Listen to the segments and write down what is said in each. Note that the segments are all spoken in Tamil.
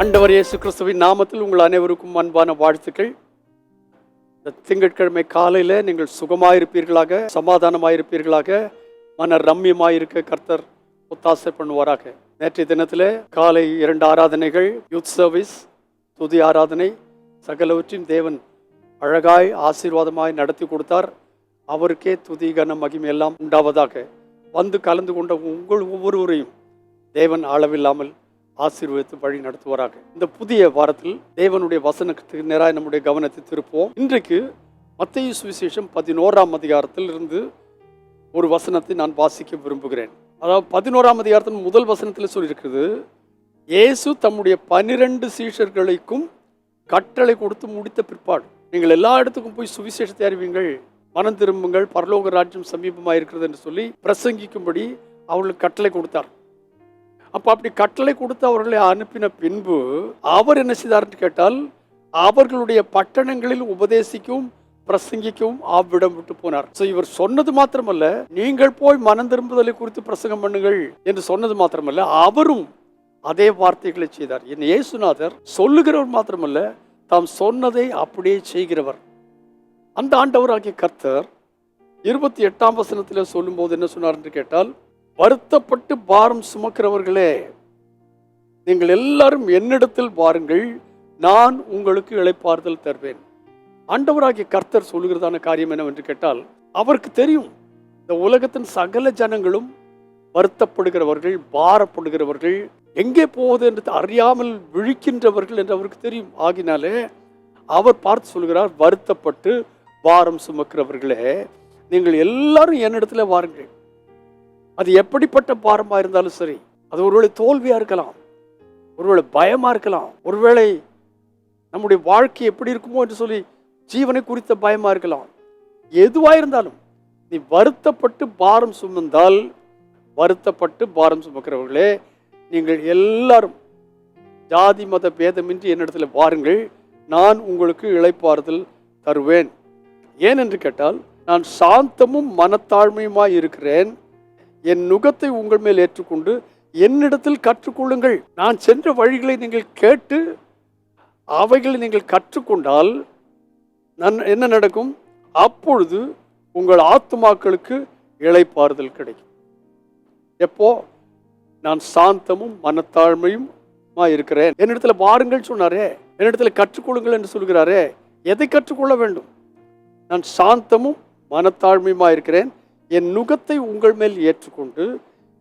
அண்டவர் இயேசு கிறிஸ்துவின் நாமத்தில் உங்கள் அனைவருக்கும் அன்பான வாழ்த்துக்கள். இந்த திங்கட்கிழமை காலையில் நீங்கள் சுகமாயிருப்பீர்களாக சமாதானமாயிருப்பீர்களாக மன ரம்யமாயிருக்க கர்த்தர் ஒத்தாசை பண்ணுவாராக. நேற்றைய தினத்தில் காலை இரண்டு ஆராதனைகள் யூத் சர்வீஸ் துதி ஆராதனை சகலவற்றையும் தேவன் அழகாய் ஆசீர்வாதமாய் நடத்தி கொடுத்தார். அவருக்கே துதி கன மகிமை எல்லாம் உண்டாவதாக. வந்து கலந்து கொண்ட உங்கள் ஒவ்வொருவரையும் தேவன் அளவில்லாமல் ஆசீர்வதித்து வழி நடத்துவாராக. இந்த புதிய வாரத்தில் தேவனுடைய வசனத்துக்கு நேராக நம்முடைய கவனத்தை திருப்போம் இன்றைக்கு மத்திய சுவிசேஷம் பதினோராம் அதிகாரத்தில் இருந்து ஒரு வசனத்தை நான் வாசிக்க விரும்புகிறேன். அதாவது பதினோராம் அதிகாரத்தின் முதல் வசனத்தில் சொல்லியிருக்கிறது இயேசு தம்முடைய பனிரெண்டு சீஷர்களுக்கும் கட்டளை கொடுத்து முடித்த பிற்பாடு. நீங்கள் எல்லா இடத்துக்கும் போய் சுவிசேஷத்தை அறிவீங்கள். மனம் திரும்புங்கள். பரலோக ராஜ்யம் சமீபமாக இருக்கிறது என்று சொல்லி பிரசங்கிக்கும்படி அவர்களுக்கு கட்டளை கொடுத்தார். அப்போ அப்படி கட்டளை கொடுத்து அவர்களை அனுப்பின பின்பு அவர் என்ன செய்தார்னு கேட்டால் அவர்களுடைய பட்டணங்களில் உபதேசிக்கும் பிரசங்கிக்கவும் அவ்விடம் விட்டு போனார். ஸோ இவர் சொன்னது மாத்திரமல்ல நீங்கள் போய் மனம் திரும்புதலை குறித்து பிரசங்கம் பண்ணுங்கள் என்று சொன்னது மாத்திரமல்ல அவரும் அதே வார்த்தைகளை செய்தார். என் இயேசுநாதர் சொல்லுகிறவர் மாத்திரமல்ல தாம் சொன்னதை அப்படியே செய்கிறவர். அந்த ஆண்டவராகிய கர்த்தர் இருபத்தி எட்டாம் வசனத்தில் சொல்லும்போது என்ன சொன்னார் என்று கேட்டால் வருத்தப்பட்டு பாரம் சுமக்கிறவர்களே நீங்கள் எல்லாரும் என்னிடத்தில் வாருங்கள் நான் உங்களுக்கு இழைப்பாறுதல் தருவேன். ஆண்டவராகிய கர்த்தர் சொல்லுகிறதான காரியம் என்னவென்று கேட்டால் அவருக்கு தெரியும் இந்த உலகத்தின் சகல ஜனங்களும் வருத்தப்படுகிறவர்கள் பாரப்படுகிறவர்கள் எங்கே போவது என்று அறியாமல் விழிக்கின்றவர்கள் என்று அவருக்கு தெரியும். ஆகினாலே அவர் பார்த்து சொல்கிறார் வருத்தப்பட்டு பாரம் சுமக்கிறவர்களே நீங்கள் எல்லாரும் என்னிடத்துல வாருங்கள். அது எப்படிப்பட்ட பாரமாக இருந்தாலும் சரி அது ஒருவேளை தோல்வியாக இருக்கலாம் ஒருவேளை பயமாக இருக்கலாம் ஒருவேளை நம்முடைய வாழ்க்கை எப்படி இருக்குமோ என்று சொல்லி ஜீவனை குறித்த பயமாக இருக்கலாம். எதுவாக இருந்தாலும் நீ வருத்தப்பட்டு பாரம் சுமந்தால் வருத்தப்பட்டு பாரம் சுமக்கிறவர்களே நீங்கள் எல்லாரும் ஜாதி மத பேதமின்றி என்னிடத்தில் வாருங்கள் நான் உங்களுக்கு இழைப்பாறுதல் தருவேன். ஏன் என்று கேட்டால் நான் சாந்தமும் மனத்தாழ்மையுமாய் இருக்கிறேன். என் நுகத்தை உங்கள் மேல் ஏற்றுக்கொண்டு என்னிடத்தில் கற்றுக்கொள்ளுங்கள். நான் சென்ற வழிகளை நீங்கள் கேட்டு அவைகளை நீங்கள் கற்றுக்கொண்டால் நான் என்ன நடக்கும்? அப்பொழுது உங்கள் ஆத்மாக்களுக்கு இழைப்பாறுதல் கிடைக்கும். எப்போ? நான் சாந்தமும் மனத்தாழ்மையும் இருக்கிறேன். என்னிடத்துல வாருங்கள் சொன்னாரே. என்னிடத்துல கற்றுக்கொள்ளுங்கள் என்று சொல்கிறாரே. எதை கற்றுக்கொள்ள வேண்டும்? நான் சாந்தமும் மனத்தாழ்மையுமா இருக்கிறேன்? என் நுகத்தை உங்கள் மேல் ஏற்றுக்கொண்டு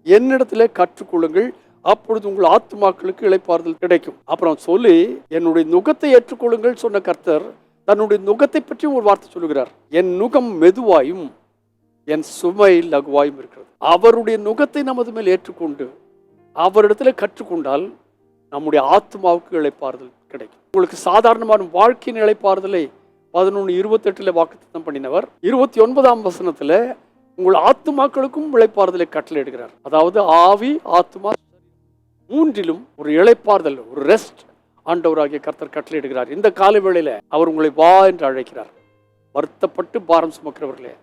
என்னிடத்துல கற்றுக்கொள்ளுங்கள். அப்பொழுது உங்கள் ஆத்துமாக்களுக்கு இழைப்பாறுதல் கிடைக்கும். அப்புறம் சொல்லி என்னுடைய நுகத்தை ஏற்றுக்கொள்ளுங்கள் சொன்ன கர்த்தர் தன்னுடைய நுகத்தை பற்றி ஒரு வார்த்தை சொல்லுகிறார். என் நுகம் மெதுவாயும் என் சுமை லகுவாயும் இருக்கிறது. அவருடைய நுகத்தை நமது மேல் ஏற்றுக்கொண்டு அவரிடத்துல கற்றுக்கொண்டால் நம்முடைய ஆத்மாவுக்கு இழைப்பாறுதல் கிடைக்கும். உங்களுக்கு சாதாரணமான வாழ்க்கையின் இழைப்பாறுதலை பதினொன்று இருபத்தெட்டில் வாக்குத்தம் பண்ணினவர். இருபத்தி ஒன்பதாம் வசனத்தில் உங்கள் ஆத்துமாக்களுக்கும் இழைப்பாறுதலை கட்டளை எடுக்கிறார் அதாவது ஆவி ஆத்மா மூன்றிலும் ஒரு இழைப்பாறுதல் ஒரு ரெஸ்ட் ஆண்டவராகிய கர்த்தர் கட்டளையிடுகிறார். இந்த கால வேளையில் அவர் உங்களை வா என்று அழைக்கிறார். வருத்தப்பட்டு பாரம் சுமக்கிறவர்களே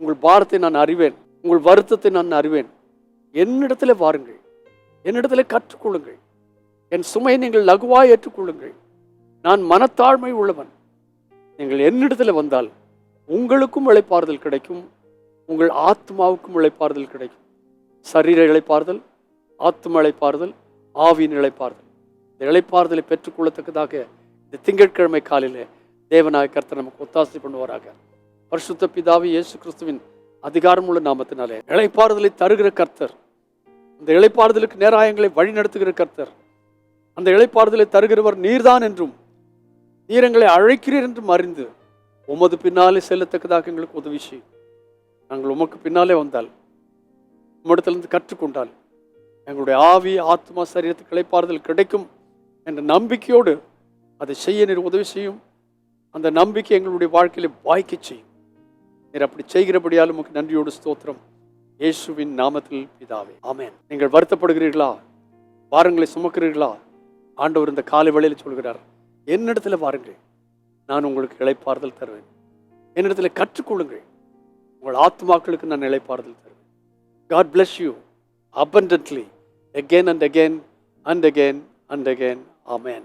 உங்கள் பாரத்தை நான் அறிவேன் உங்கள் வருத்தத்தை நான் அறிவேன். என்னிடத்துல வாருங்கள் என்னிடத்தில் கற்றுக்கொள்ளுங்கள். என் சுமையை நீங்கள் லகுவாய் ஏற்றுக்கொள்ளுங்கள். நான் மனத்தாழ்மை உள்ளவன். நீங்கள் என்னிடத்தில் வந்தால் உங்களுக்கும் இழைப்பாறுதல் கிடைக்கும். உங்கள் ஆத்மாவுக்கும் இழைப்பாறுதல் கிடைக்கும். சரீர இழைப்பாறுதல் ஆத்ம இழைப்பாறுதல் ஆவியின் இழைப்பாறுதல் இந்த இழைப்பாறுதலை பெற்றுக்கொள்ளத்தக்கதாக இந்த திங்கட்கிழமை காலையில் தேவநாய கர்த்தர் நமக்கு ஒத்தாசை பண்ணுவாராக. பரிசுத்த பிதாவி இயேசு கிறிஸ்துவின் அதிகாரமுள்ள நாமத்தினாலே இழைப்பாறுதலை தருகிற கர்த்தர் அந்த இழைப்பாறுதலுக்கு நேராயங்களை வழி நடத்துகிற கர்த்தர் அந்த இழைப்பாறுதலை தருகிறவர் நீர்தான் என்றும் நீரங்களை அழைக்கிறீர் என்றும் அறிந்து உமது பின்னாலே செல்லத்தக்கதாக எங்களுக்கு உதவி செய்யும். நாங்கள் உமக்கு பின்னாலே வந்தால் உம்மிடத்திலிருந்து கற்றுக்கொண்டால் எங்களுடைய ஆவி ஆத்மா சரீரத்துக்கு கிளைப்பாறுதல் கிடைக்கும் என்ற நம்பிக்கையோடு அதை செய்ய நீர் உதவி செய்யும். அந்த நம்பிக்கை எங்களுடைய வாழ்க்கையில வாய்க்க செய்யும். நீர் அப்படி செய்கிறபடியால் உமக்கு நன்றியோடு ஸ்தோத்திரம். இயேசுவின் நாமத்தில் பிதாவே. ஆமேன். நீங்கள் வருத்தப்படுகிறீர்களா? வாரங்களை சுமக்கிறீர்களா? ஆண்டவர் இந்த காலை வேளையில் சொல்கிறார் என்னிடத்துல வாருங்கள். நான் உங்களுக்கு இளைப்பாறுதல் தருவேன். என்னிடத்துல கற்றுக்கொள்ளுங்கள். உங்கள் ஆத்மாக்களுக்கு நான் இளைப்பாறுதல் தருவேன் God bless you abundantly again and again and again and again amen